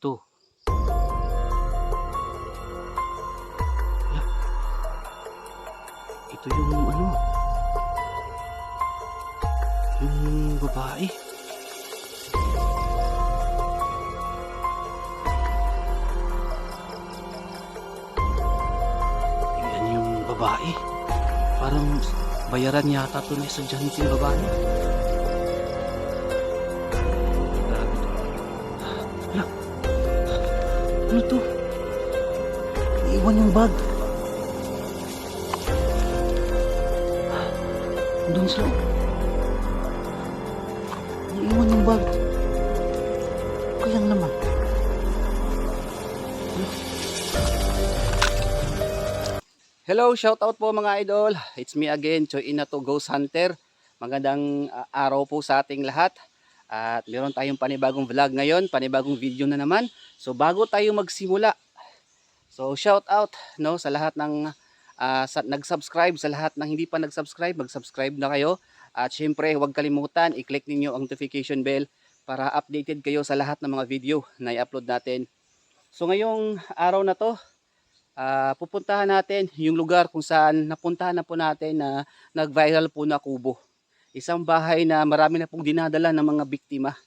To. Ala. Ito yung ano. Yung babae. Yan yung babae. Parang bayaran yata ito na estudyante yung babae. Ano to? Iwan yung bag. Doon sa... Iwan yung bag. Kayang naman. Hello, shout out po mga idol. It's me again, Choy Inato Ghost Hunter. Magandang uh, araw po sa ating lahat. At meron tayong panibagong vlog ngayon, panibagong video na naman. So bago tayo magsimula, so shout out no sa lahat ng ah, sa, nag-subscribe, sa lahat ng hindi pa nag-subscribe, mag-subscribe na kayo. At syempre, huwag kalimutan, i-click ninyo ang notification bell para updated kayo sa lahat ng mga video na i-upload natin. So ngayong araw na to, ah, pupuntahan natin yung lugar kung saan napuntahan na po natin na nag-viral po na kubo. Isang bahay na marami na pong dinadala ng mga biktima.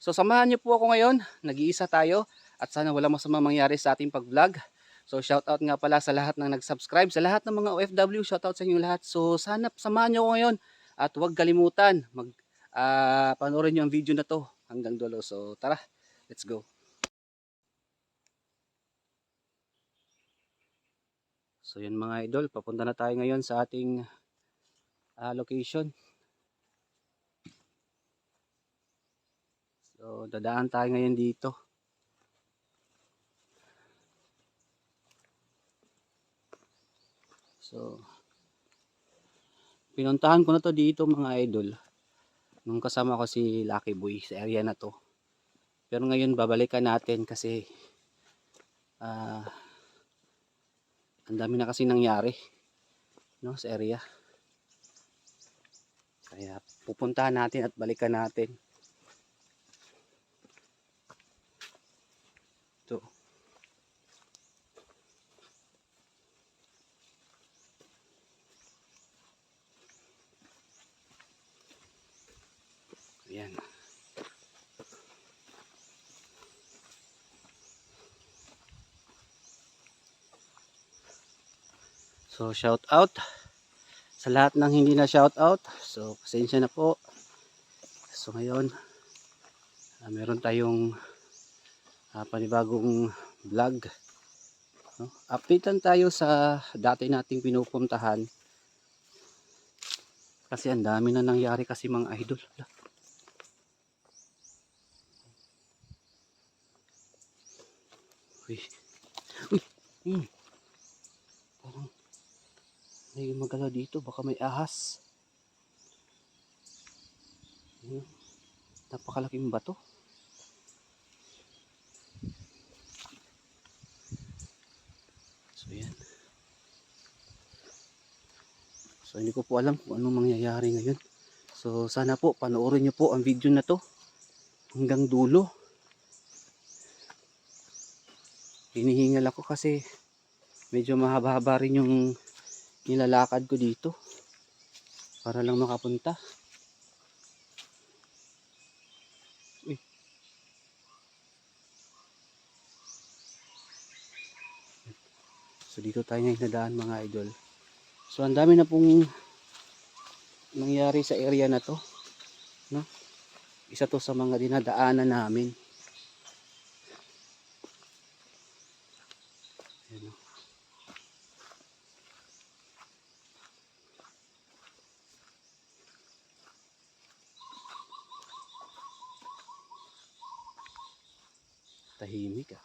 So samahan niyo po ako ngayon, nag-iisa tayo at sana wala masamang mangyari sa ating pag-vlog. So shout out nga pala sa lahat ng nag-subscribe, sa lahat ng mga OFW, shout out sa inyo lahat. So sana samahan niyo ako ngayon at huwag kalimutan mag ah, panoorin niyo ang video na to hanggang dulo. So tara, let's go. So yun mga idol, papunta na tayo ngayon sa ating ah, location. So dadaan tayo ngayon dito. So pinuntahan ko na to dito mga idol. Nung kasama ko si Lucky Boy sa area na to. Pero ngayon babalikan natin kasi ah ang dami na kasi nangyari no sa area. Kaya pupuntahan natin at balikan natin. Ito. Ayan. So shout out sa lahat ng hindi na shout out. So pasensya na po. So ngayon ah, meron tayong ah, panibagong vlog. No? Updatean tayo sa dati nating pinupuntahan. Kasi ang dami na nangyari kasi mga idol. Uy. Uy. Hmm. May magalaw dito. Baka may ahas. Ayun. Napakalaking bato. So yan. So hindi ko po alam kung anong mangyayari ngayon. So sana po panoorin niyo po ang video na to hanggang dulo. Hinihingal ako kasi medyo mahaba-haba rin yung nilalakad ko dito para lang makapunta. Uy. So dito tayo ngayon nadaan mga idol. So ang dami na pong nangyari sa area na to. No? Isa to sa mga dinadaanan namin. Ayan o. Tahimik ah.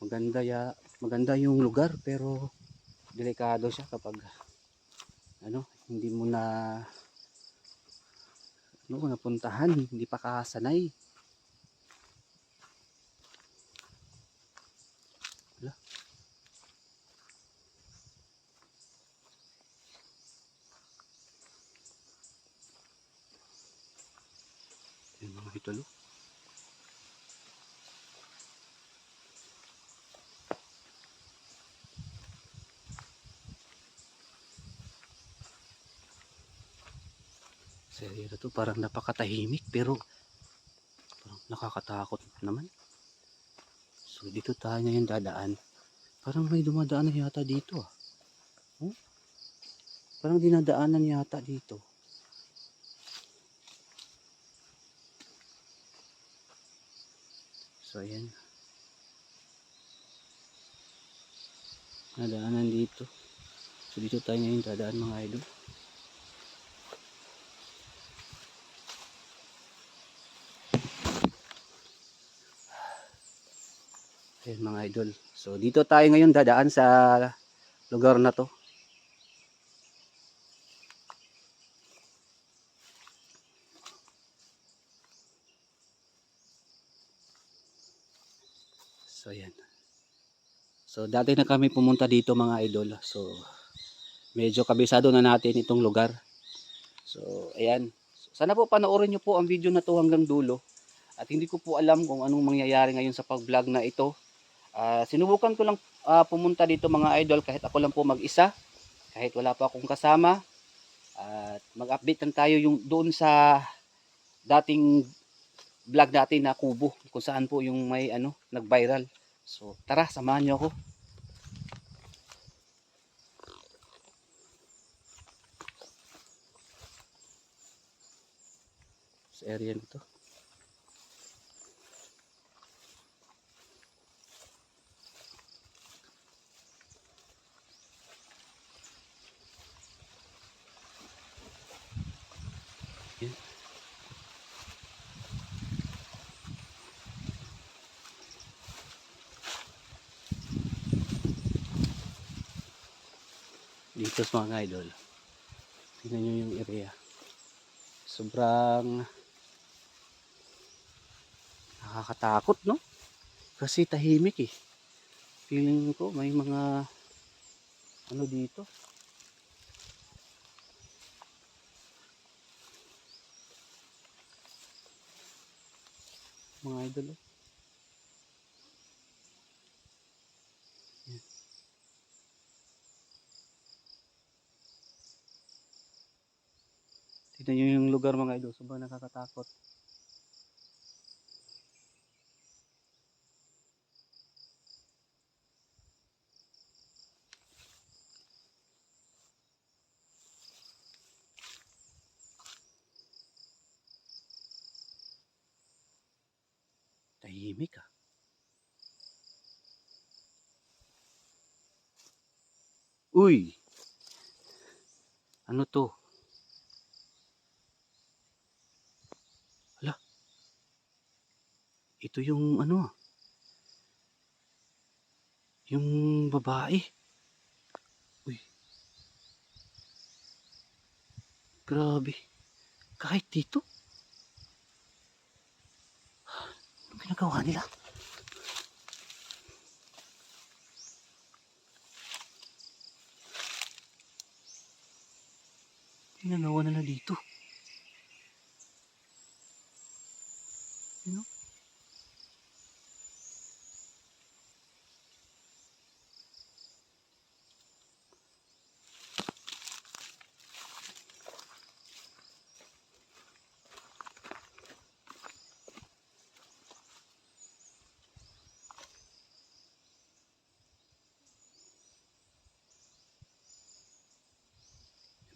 Maganda ya, maganda yung lugar pero delikado siya kapag ano, hindi mo na ano, napuntahan, hindi pa kasanay. Wala. Mga idol. oh. Seryo na to, parang napakatahimik pero parang nakakatakot naman. So dito tayo ngayon dadaan. Parang may dumadaan na yata dito ah. Oh? Parang dinadaanan yata dito. So ayan. Nadaanan dito. So dito tayo ngayon dadaan mga idol. Ayan mga idol. So dito tayo ngayon dadaan sa lugar na to. So ayan. So dati na kami pumunta dito mga idol. So medyo kabisado na natin itong lugar. So ayan. Sana po panoorin nyo po ang video na to hanggang dulo. At hindi ko po alam kung anong mangyayari ngayon sa pag-vlog na ito. Ah, sinubukan ko lang ah, pumunta dito mga idol kahit ako lang po mag-isa. Kahit wala pa akong kasama. At mag-update lang tayo yung doon sa dating vlog natin na kubo kung saan po yung may ano nag-viral. So tara, samahan niyo ako. Sa area nito. Dito sa mga idol. Tingnan nyo yung area. Sobrang nakakatakot no? Kasi tahimik eh. Feeling ko may mga ano dito. Mga idol oh. Tignan nyo yung lugar mga idol. Sobrang nakakatakot. Tahimik ah. Uy! Ano to? Ito yung ano yung babae. Uy. Grabe. Kahit dito. Anong ginagawa nila? Ginagawa nila dito Ano?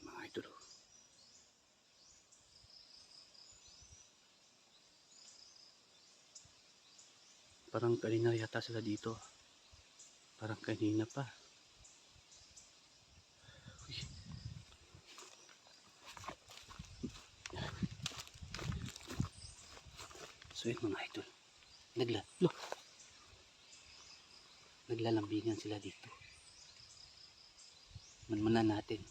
mga idol. oh. Parang kanina yata sila dito. Parang kanina pa. Uy. So yun mga idol. Nagla, lo. Naglalambingan sila dito. Manmanan natin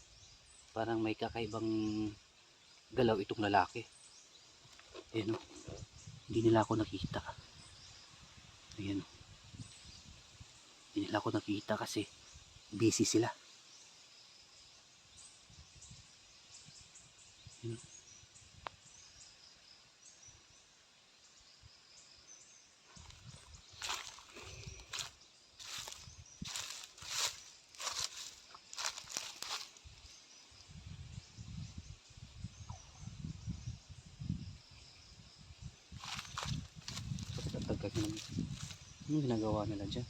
parang may kakaibang galaw itong lalaki. Ayan o. Hindi nila ako nakita. Ayan. Hindi nila ako nakita kasi busy sila. Ayan o. Anong ginagawa nila dyan?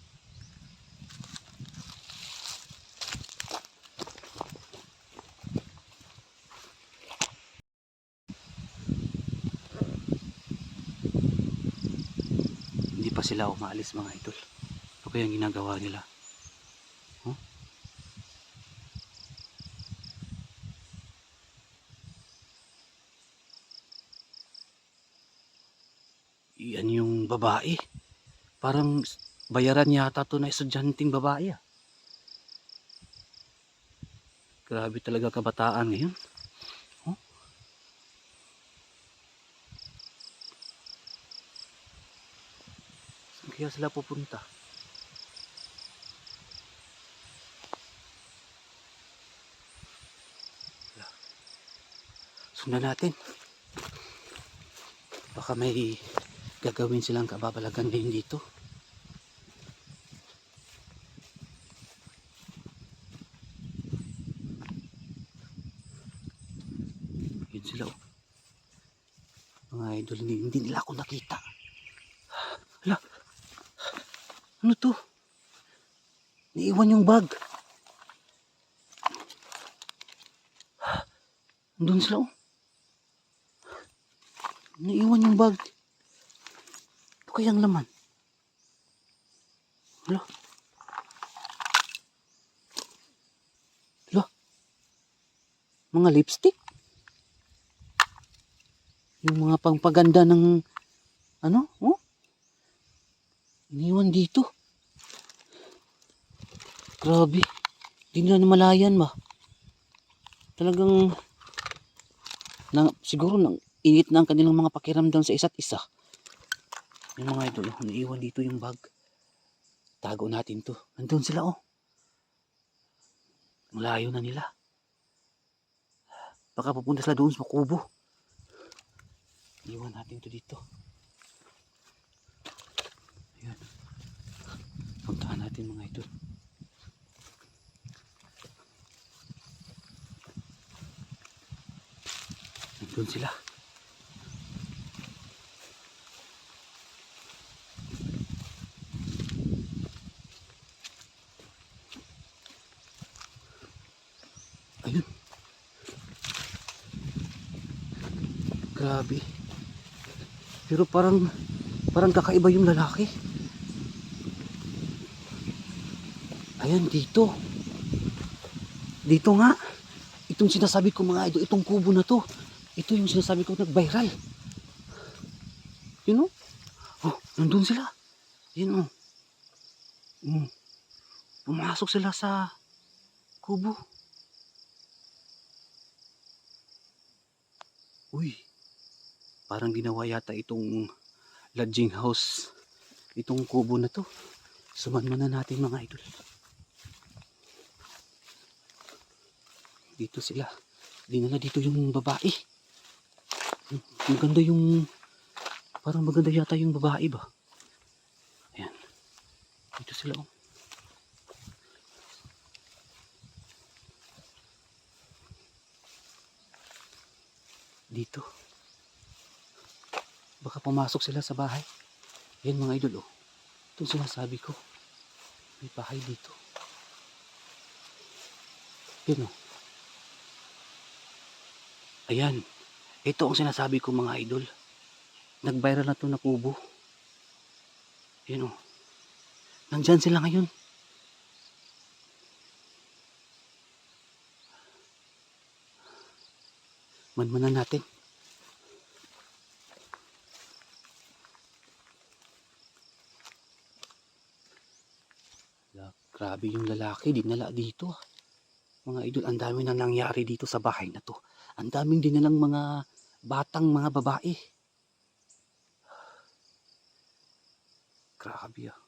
Hindi pa sila umaalis mga idol. Ano kaya ginagawa nila? Huh? Yan yung babae. Parang bayaran yata to na estudyanteng babae ah. Grabe talaga kabataan ngayon. Oh. Saan kaya sila pupunta? Sundan natin. Baka may gagawin silang kababalagan ngayon dito. Yun sila oh. Mga idol, hindi, hindi nila ako nakita. Hala. Ano to? Naiwan yung bag. Doon sila oh. Naiwan yung bag. Ito kayang laman. Hala. Hala. Mga lipstick. Yung mga pangpaganda ng ano? Oh? Iniwan dito. Grabe. Hindi nila namalayan ba? Talagang na, siguro nang init na ang kanilang mga pakiramdam sa isa't isa. Yung mga idol, oh, naiwan dito yung bag. Tago natin to. Nandun sila oh. Ang layo na nila. Baka pupunta sila doon sa kubo. Iwan natin to dito. Ayan. Puntahan natin mga idol. Nandun sila. Ayun. Grabe. Pero parang parang kakaiba yung lalaki. Ayan dito. Dito nga. Itong sinasabi ko mga idol, itong kubo na to. Ito yung sinasabi ko nag-viral. Yun o. Oh, nandun sila. Yun o. Mm. Pumasok sila sa kubo. Uy. Parang ginawa yata itong lodging house. Itong kubo na to. Sumanman na natin mga idol. Dito sila. Dinala dito yung babae. Maganda yung... Parang maganda yata yung babae ba? Ayan. Dito sila oh. Dito. Baka pumasok sila sa bahay. Ayan mga idol oh. Ito sinasabi ko. May bahay dito. Yan oh. Ayan. Ito ang sinasabi ko mga idol. Nag-viral na to na kubo. Yan o. Nandyan sila ngayon. Manmanan natin. Grabe yung lalaki, dinala dito. ah. Mga idol, ang dami na nangyari dito sa bahay na to. Ang daming dinalang mga batang mga babae. Grabe ah.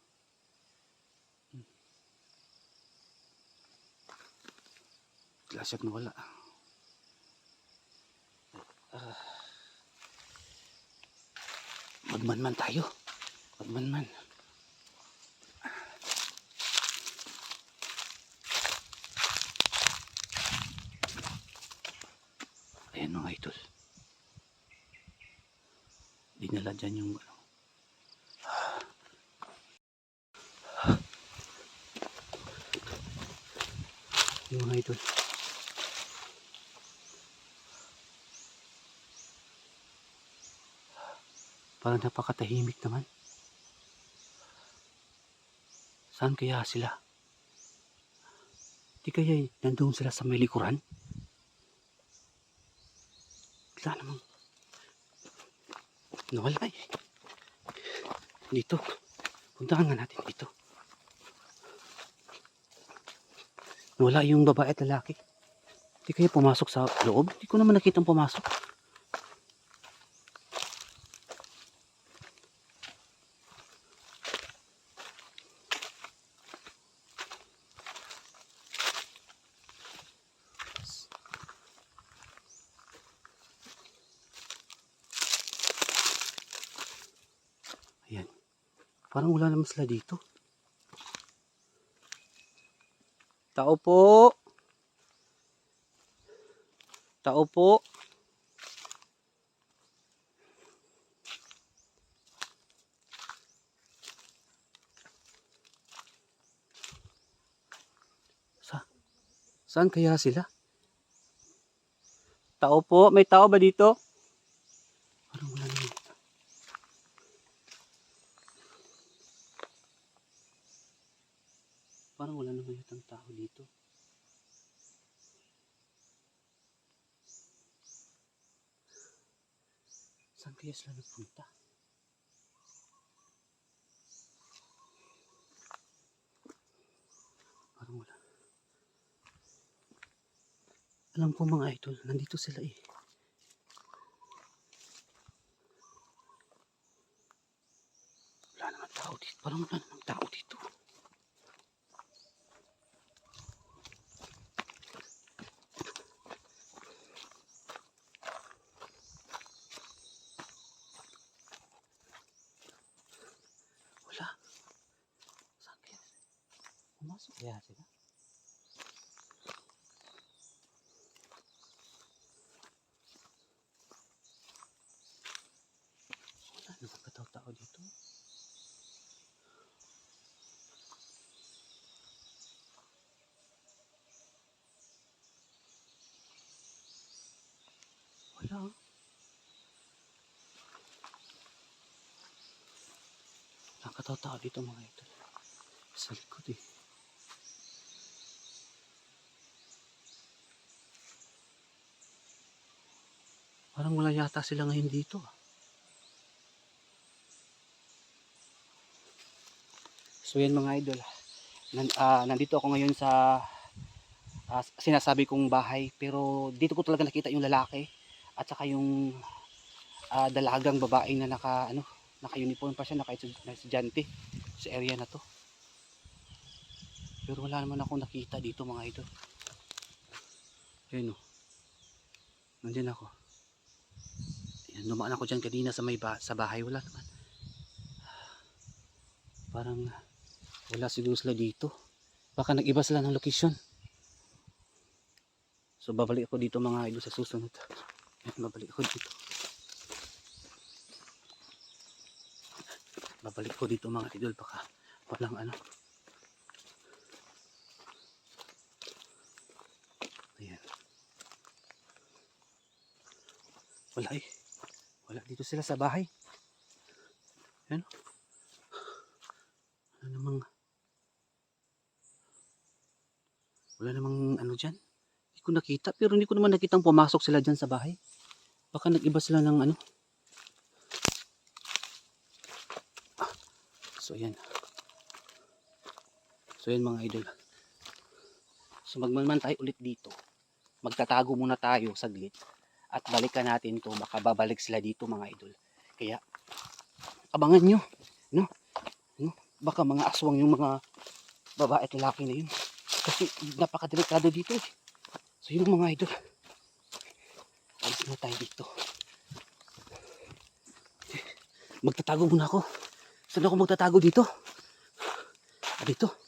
Hmm. Na wala. Ah. Magmanman tayo. Magmanman. Ayan mga idol. Dinala dyan yung ano. Yung mga idol. Parang napakatahimik naman. Saan kaya sila? Di kaya nandoon sila sa may likuran? Nawala eh. Dito. Puntahan nga natin dito. Wala yung babae at lalaki. Di kaya pumasok sa loob? Di ko naman nakitang pumasok. Ayan. Parang wala naman sila dito. Tao po. Tao po. Sa Saan kaya sila? Tao po, may tao ba dito? Parang wala naman. Parang wala naman yatang tao dito. Saan kaya sila nagpunta? Parang wala. Alam ko mga idol, nandito sila eh. Wala naman tao dito. Parang wala naman tao dito. Wala. Saan kaya? Pumasok kaya sila? Wala naman katao-tao dito. Wala. oh. Nakataw-tao dito mga ito. Sa likod eh. Parang wala yata sila ngayon dito. ah. So yan mga idol. Nan, ah, nandito ako ngayon sa ah, sinasabi kong bahay. Pero dito ko talaga nakita yung lalaki. At saka yung ah, dalagang babae na naka, ano, naka-uniform pa siya, naka-estudyante sa area na to. Pero wala naman ako nakita dito mga idol. Ayun o. Nandiyan ako. Ayan, dumaan ako dyan kanina sa may ba sa bahay. Wala naman. Parang wala siguro sila dito. Baka nag-iba sila ng location. So babalik ako dito mga idol sa susunod. Ayan, babalik ako dito. Babalik ko dito mga idol. Baka walang ano. Ayan. Wala eh. Wala dito sila sa bahay. Ayan. Wala namang wala namang ano dyan. Hindi ko nakita pero hindi ko naman nakitang pumasok sila dyan sa bahay. Baka nag-iba sila ng ano So ayan. So ayan mga idol. So magmanman tayo ulit dito. Magtatago muna tayo saglit. At balikan natin to. Baka babalik sila dito mga idol. Kaya abangan nyo. No? no? Baka mga aswang yung mga babae at lalaki na yun. Kasi napakadelikado dito eh. So yun mga idol. Alis na tayo dito. Magtatago muna ako. Saan ako magtatago dito? Dito.